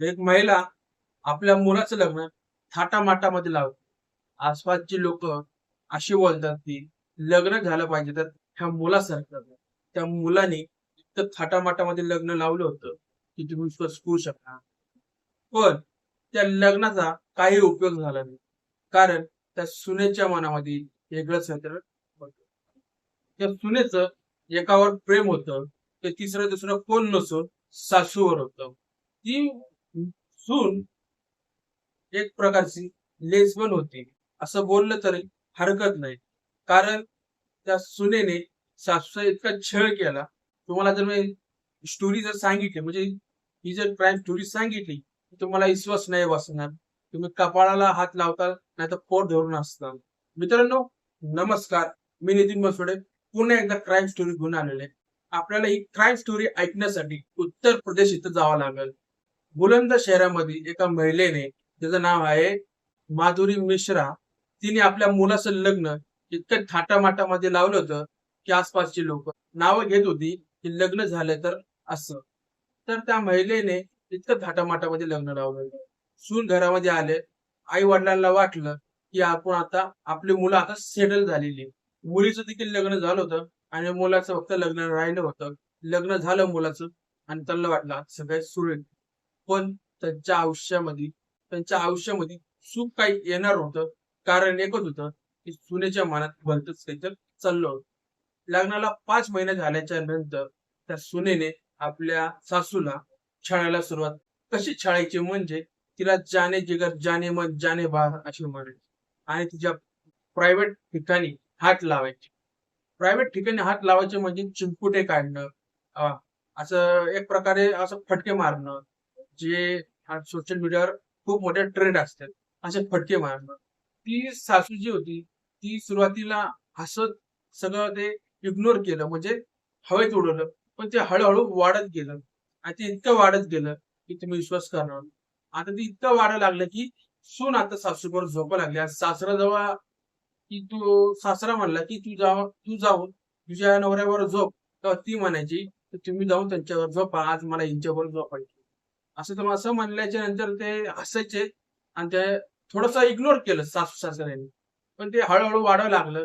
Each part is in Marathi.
एक महिला आपल्या मुलाचं लग्न थाटामाटामध्ये लावते आसपासची लोक अशी बोलतात की लग्न झालं पाहिजे तर ह्या मुलासारखं त्या मुलाने इतकं थाटामाटामध्ये लग्न लावलं होतं की तुम्ही विश्वास करू शकता. पण त्या लग्नाचा काही उपयोग झाला नाही. कारण त्या सुनेच्या मनामध्ये वेगळंच सत्र त्या सुनेचं एकावर प्रेम होतं ते तिसरं दुसरं कोण नसून सासूवर होतं. ती सून एक प्रकारची लेसबन होती. असं बोललं तरी हरकत नाही. कारण त्या सुनेने सासूचा इतका छळ केला. तुम्हाला जर मी स्टोरी जर सांगितली म्हणजे ही जर क्राईम स्टोरी सांगितली तर तुम्हाला विश्वास नाही बसणार. तुम्ही कपाळाला हात लावता नाही तर पोट धरून असताल मित्रांनो नमस्कार. मी नितीन मसोडे पुन्हा एकदा क्राईम स्टोरी घेऊन आलेले आपल्याला ही क्राईम स्टोरी ऐकण्यासाठी उत्तर प्रदेश इथं जावं लागेल. बुलंद शहरामध्ये एका महिलेने त्याचं नाव आहे माधुरी मिश्रा. तिने आपल्या मुलाचं लग्न इतकं थाटामाटामध्ये लावलं होतं की आसपासची लोक नावं घेत होती की लग्न झालं तर असं. तर त्या महिलेने इतकं थाटामाटामध्ये लग्न लावलं. सून घरामध्ये आले. आई वडिलांना वाटलं की आपण आता आपली मुलं आता सेटल झालेली मुलीचं देखील लग्न झालं होतं आणि मुलाचं फक्त लग्न राहिलं होतं. लग्न झालं मुलाचं आणि त्यांना वाटलं सगळं सुरेल पण त्यांच्या आयुष्यामध्ये त्यांच्या आयुष्यामध्ये सुख काही येणार होतं कारण एकच होतं की सुनेच्या मनात भलतच काहीतरी चाललं होतं. लग्नाला पाच महिने झाल्याच्यानंतर त्या सुनेने आपल्या सासूला छळायला सुरुवात कशी छळायची म्हणजे तिला जाने जिगर जाने मन जाने बाहेर अशी म्हणायची. आणि तिच्या प्रायव्हेट ठिकाणी हात लावायचे. प्रायव्हेट ठिकाणी हात लावायचे म्हणजे चिंपुटे काढणं असं एक प्रकारे असं फटके मारणं जे सोशल मीडियावर खूप मोठे ट्रेंड असतात. असे फटके मारणार ती सासू जी होती ती सुरुवातीला हसत सगळं ते इग्नोर केलं. म्हणजे हवेत उडवलं. पण ते हळूहळू वाढत गेलं. आणि ते इतकं वाढत गेलं की तुम्ही विश्वास करणार आता ते इतकं वाढायला लागलं की सून आता सासूवर झोपा लागली. सासरा जेव्हा की तू सासरा म्हणला की तू जाव तू जाऊन तुझ्या नवऱ्यावर झोप. तेव्हा ती म्हणायची "तर तुम्ही जाऊन त्यांच्यावर झोपा. आज मला यांच्यावर झोपायची असं तर असं म्हणल्याच्या नंतर ते हसायचे आणि ते थोडस इग्नोर केलं सासू सासऱ्यांनी. पण ते हळूहळू वाढायला लागलं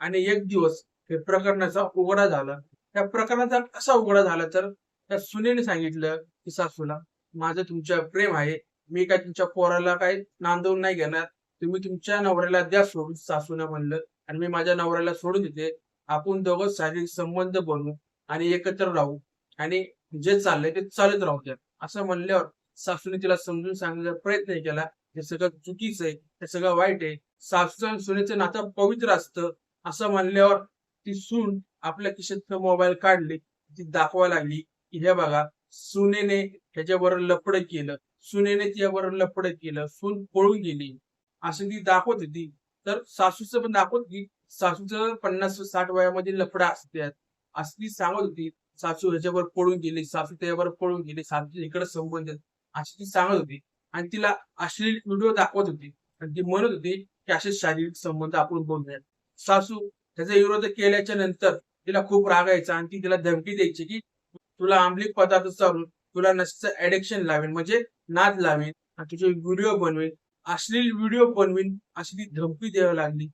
आणि एक दिवस हे प्रकरणाचा उघडा झाला. त्या प्रकरणाचा कसा उघडा झाला तर त्या सुनेने सांगितलं की सासूला माझं तुमच्या प्रेम आहे. मी काय तुमच्या पोराला काही नांदवून नाही घेणार. तुम्ही तुमच्या नवऱ्याला द्या सोडून सासूला म्हणलं. आणि मी माझ्या नवऱ्याला सोडून देते. आपण दोघं शारीरिक संबंध बनवू आणि एकत्र राहू आणि जे चाललंय ते चालत राहू द्या. असं म्हणल्यावर सासूने तिला समजून सांगण्याचा प्रयत्न केला हे सगळं चुकीचं आहे हे सगळं वाईट आहे. सासू आणि सुनेचं नातं पवित्र असतं. असं म्हणल्यावर ती सून आपल्या खिशात मोबाईल काढली. ती दाखवायला लागली की हे बघा सुनेने ह्याच्याबरोबर लपड केलं. सुनेने तिच्याबरोबर लपड केलं. सून पळून गेली. असं ती दाखवत होती. तर सासूचं पण दाखवत होती. सासूचं पन्नास साठ वयामध्ये लफडा असतात. असं ती सांगत होती. सासू ह्याच्यावर पळून गेली सासू त्याच्यावर पळून गेली सासू इकडे संबंध अशी ती सांगत होती आणि तिला अश्लील व्हिडिओ दाखवत होती. आणि ती म्हणत होती की असे शारीरिक संबंध आपण बोलूया सासू त्याचा विरोध केल्याच्यानंतर तिला खूप राग यायचा आणि ती तिला धमकी द्यायची की तुला अंमली पदार्थ चालून तुला नसतं ऍडिक्शन लावेन म्हणजे नाद लावेन आणि तुझे व्हिडिओ बनवेन. अश्लील व्हिडिओ बनवीन अशी ती धमकी द्यावी लागली.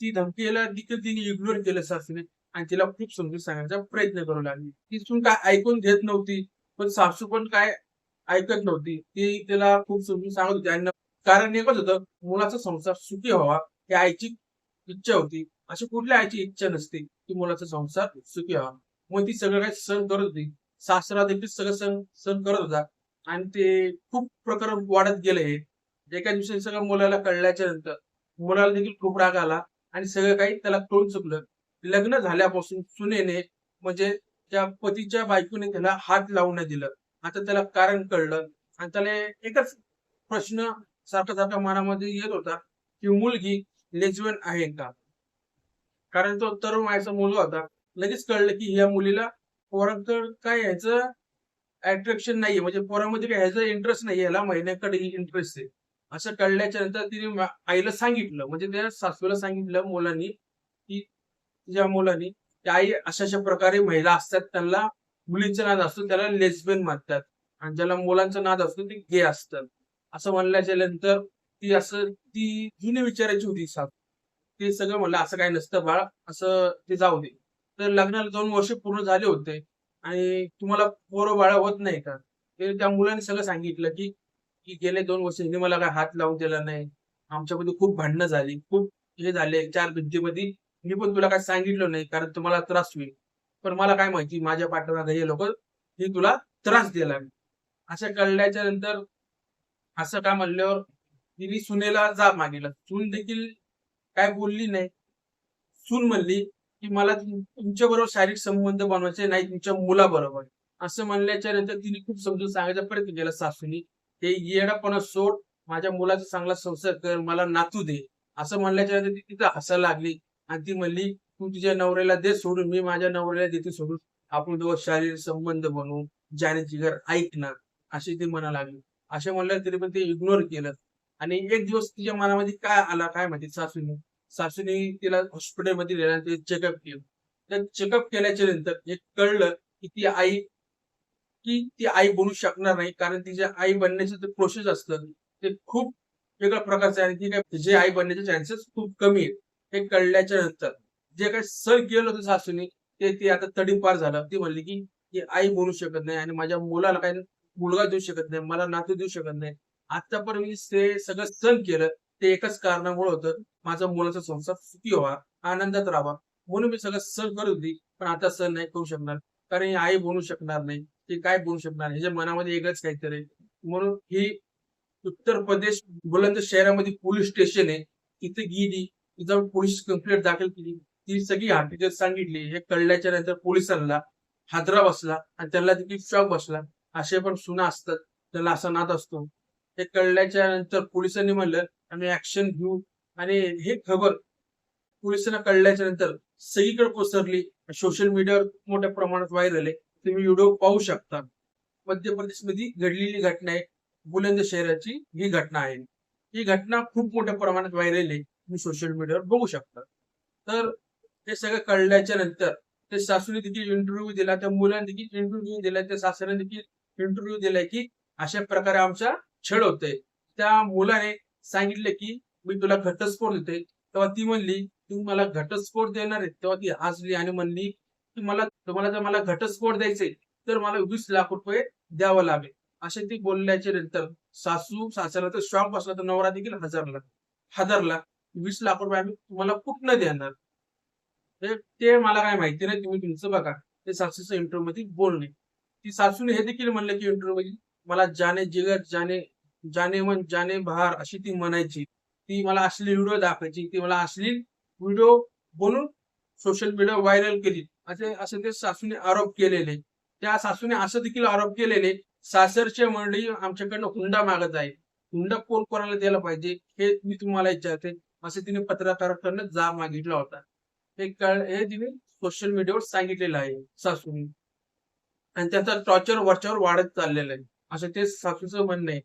ती धमकीला देखील तिने इग्नोर केलं सासूने. आणि तिला खूप समजून सांगण्याचा प्रयत्न करू लागली. ती सून काय ऐकून घेत नव्हती पण सासू पण काय ऐकत नव्हती. ती तिला खूप समजून सांगत होती. आणि कारण एकच होतं मुलाचा संसार सुखी व्हावा ही आईची इच्छा होती. अशी कुठल्या आईची इच्छा नसते की मुलाचा संसार सुखी व्हावा. मग ती सगळं काही सहन करत होती. सासरा देखील सगळं सहन सहन करत होता. आणि ते खूप प्रकरण वाढत गेले एका दिवशी सगळं मुलाला कळल्याच्या नंतर मुलाला देखील खूप राग आला. आणि सगळं काही त्याला कळून चुकलं. लग्न झाल्यापासून सुनेने म्हणजे त्या पतीच्या बायकोने त्याला हात लावून नाही दिलं. आता त्याला कारण कळलं आणि त्याला एकच प्रश्न सारखा सारखा मनामध्ये येत होता की मुलगी लेजवन आहे का? कारण तो तरुण वयाचा मुलगा होता. लगेच कळलं की या मुलीला पोरांकडे काय ह्याचं अट्रॅक्शन नाहीये. म्हणजे पोरामध्ये काय ह्याचं इंटरेस्ट नाही याला महिन्याकडे इंटरेस्ट आहे. असं कळल्याच्या नंतर तिने आईला सांगितलं. म्हणजे त्या सासूला सांगितलं मुलांनी की तिच्या मुलांनी की आई अशा अशा प्रकारे महिला असतात त्यांना मुलींचा नाद असतो त्याला लेस्बियन म्हणतात. आणि ज्याला मुलांचा नाद असतो ते गे असतात. असं म्हणल्याच्या नंतर ती असं ती जुने विचारायची होती सासू ते सगळं म्हणलं असं काही नसतं बाळ असं ते जाऊ दे. तर लग्नाला दोन वर्ष पूर्ण झाले होते आणि तुम्हाला पोरं बाळ होत नाही का? ते त्या मुलाने सगळं सांगितलं की की गेले दोन वर्ष हिने मला काय हात लावून दिला नाही. आमच्यामध्ये खूप भांडणं झाली खूप हे झाले चार भिंतीमध्ये मी पण तुला काय सांगितलं नाही कारण तुम्हाला त्रास होईल. पण मला काय माहिती माझ्या पार्टनर हे लोक हे तुला त्रास दिला असं कळल्याच्या नंतर असं का म्हणल्यावर तिने सुनेला जा मागितला सून देखील काय बोलली नाही. सून म्हणली की मला तुमच्या बरोबर शारीरिक संबंध बनवायचे नाही तुमच्या मुलाबरोबर. असं म्हणल्याच्या नंतर तिने खूप समजून सांगायचा प्रयत्न केला सासूनी हे येडापणा सोड माझ्या मुलाचा चांगला संसार कर मला नातू दे. असं म्हणल्याच्या नंतर ती तिथं हसायला लागली. आणि ती म्हणली तू तुझ्या नवऱ्याला दे सोडून मी माझ्या नवऱ्याला देते सोडून. आपण दोघं शारीरिक संबंध बनवू जाण्याची घर ऐकणार अशी ती म्हणा लागली. असे म्हणलं तरी पण ते इग्नोर केलं. आणि एक दिवस तिच्या मनामध्ये काय आला काय माहिती? सासूने. सासूने तिला हॉस्पिटलमध्ये नेलं ते चेकअप केलं. तर चेकअप केल्याच्यानंतर एक कळलं की ती आई की ती आई बनू शकणार नाही. कारण तिच्या आई बनण्याचं जे प्रोसेस असतं ते खूप वेगळ्या प्रकारचं आहे आणि ती काय तिची आई बनण्याचे चान्सेस खूप कमी आहेत. हे कळल्याच्या नंतर जे काही सर केलं होतं सासूने ते ते आता तडीपार झालं. ती म्हणली की ती आई बोलू शकत नाही आणि माझ्या मुलाला काही मुलगा देऊ शकत नाही मला नातू देऊ शकत नाही. आतापर्यंत मी ते सगळं सण केलं. ते एकच कारणामुळे होतं माझा मुलाचा संसार सुखी व्हावा आनंदात राहावा म्हणून मी सगळं सण करत होती पण आता सण नाही करू शकणार. कारण ही आई बोलू शकणार नाही. ती काय बोलू शकणार? ह्याच्या मनामध्ये एकच काहीतरी म्हणून ही उत्तर प्रदेश बुलंद शहरामध्ये पोलीस स्टेशन आहे. तिथे गेली. तिथं पोलीस कंप्लेंट दाखल केली. ती सगळी हकीकत सांगितली. हे कळल्याच्या नंतर पोलिसांना हादरा बसला आणि त्याला देखील शॉक बसला. असे पण सुना असतात. त्याला असा नाद असतो. हे कळल्याच्या नंतर पोलिसांनी म्हणलं आम्ही ऍक्शन घेऊ. आणि हे खबर पोलिसांना कळल्याच्या नंतर सगळीकडे पसरली. सोशल मीडियावर मोठ्या प्रमाणात व्हायरल आहे तुम्ही व्हिडिओ पाहू शकता. मध्य प्रदेशमध्ये घडलेली घटना आहे. बुलंद शहराची ही घटना आहे. ही घटना खूप मोठ्या प्रमाणात व्हायरल आहे. तुम्ही सोशल मीडियावर बघू शकता. तर ते सगळं कळल्याच्या नंतर ते सासूने देखील इंटरव्ह्यू दिला त्या मुलाने देखील इंटरव्ह्यू दिला त्या सासऱ्याने देखील इंटरव्ह्यू दिलाय की अशा प्रकारे आमचा छळ होतोय. त्या मुलाने सांगितले की मी तुला घटस्फोट देते तेव्हा ती म्हणली तुम्ही मला घटस्फोट देणार आहे. तेव्हा ती हसली आणि म्हणली की मला तुम्हाला जर मला घटस्फोट द्यायचे तर मला वीस लाख रुपये द्यावं लागेल. असे ती बोलल्याच्या नंतर सासू सासऱ्याला तर शॉक बसला तर नवरा देखील हजारला हजारला वीस लाख रुपये आम्ही तुम्हाला कुठनं देणार? ते- मला काय माहिती नाही तुम्ही तुमचं बघा. ते सासूचं इंटरव्ह्यू मध्ये बोलणे. ती सासूने हे देखील म्हणलं की इंटरव्ह्यू मध्ये मला जाने जिगर जाने जाने मन जाने बहार अशी ती म्हणायची. ती मला असली व्हिडिओ दाखवायची ती मला असली व्हिडिओ बनून सोशल मीडिया व्हायरल केली. असे असे ते सासूने आरोप केलेले. त्या सासूने असं देखील आरोप केलेले सासरचे मंडळी आमच्याकडनं हुंडा मागत आहे. हुंडा कोण कोणाला द्यायला पाहिजे? हे मी तुम्हाला विचारते. असे तिने पत्रकाराकडनं जा मागितला होता. हे कळ हे तिने सोशल मीडियावर सांगितलेलं आहे सासूने. आणि त्याचा टॉर्चर वरच्यावर वाढत चाललेलं आहे. असं ते सासूचं म्हणणं आहे.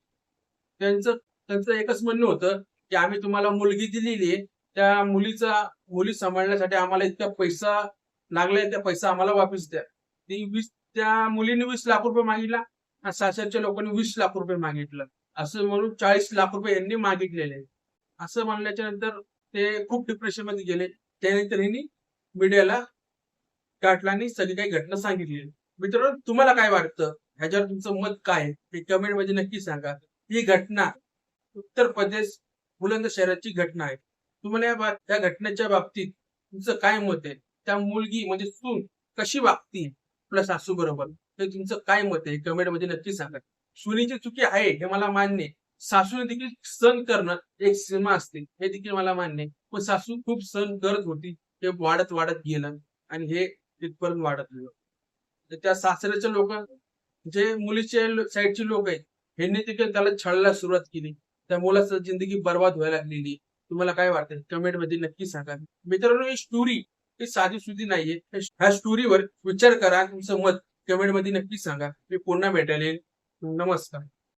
त्यांचं त्यांचं एकच म्हणणं होतं की आम्ही तुम्हाला मुलगी दिलेली आहे त्या मुलीचा मुली सांभाळण्यासाठी आम्हाला इतका पैसा लागलाय त्या पैसा आम्हाला वापस द्या. ती वीस त्या मुलीने वीस लाख रुपये मागितला आणि सासरच्या लोकांनी वीस लाख रुपये मागितलं. असं म्हणून चाळीस लाख रुपये यांनी मागितलेले आहे असं म्हणल्याच्या नंतर ते खूप डिप्रेशनमध्ये गेले. त्यानंतर यांनी मीडियाला गाठला आणि सगळी काही घटना सांगितली. मित्रांनो तुम्हाला काय वाटतं? ह्याच्यावर तुमचं मत काय आहे? हे कमेंटमध्ये नक्की सांगा. ही घटना उत्तर प्रदेश बुलंद शहराची घटना आहे. तुम्हाला या घटनेच्या बाबतीत तुमचं काय मत आहे? त्या मुलगी म्हणजे सून कशी वागती? आपल्या सासू बरोबर हे तुमचं काय मत आहे? कमेंटमध्ये नक्की सांगा. सुनीची चुकी आहे हे मला मान्य सासूने देखील सण करणं एक सीमा असते. हे देखील मला मान्य आहे. पण सासू खूप सण करत होती. हे वाढत वाढत गेलं आणि हे तिथपर्यंत वाढत गेलं. तर त्या सासऱ्याचे लोक जे मुलीचे साईडचे लोक आहेत ह्यांनी देखील त्याला छळायला सुरुवात केली. त्या मुलाचं जिंदगी बर्बाद व्हायला लागलेली. तुम्हाला काय वाटतं? कमेंटमध्ये नक्की सांगा. मित्रांनो ही स्टोरी ही साधी सुधी नाहीये. ह्या स्टोरीवर विचार करा. तुमचं मत कमेंटमध्ये नक्की सांगा. मी पुन्हा भेटायला नमस्कार.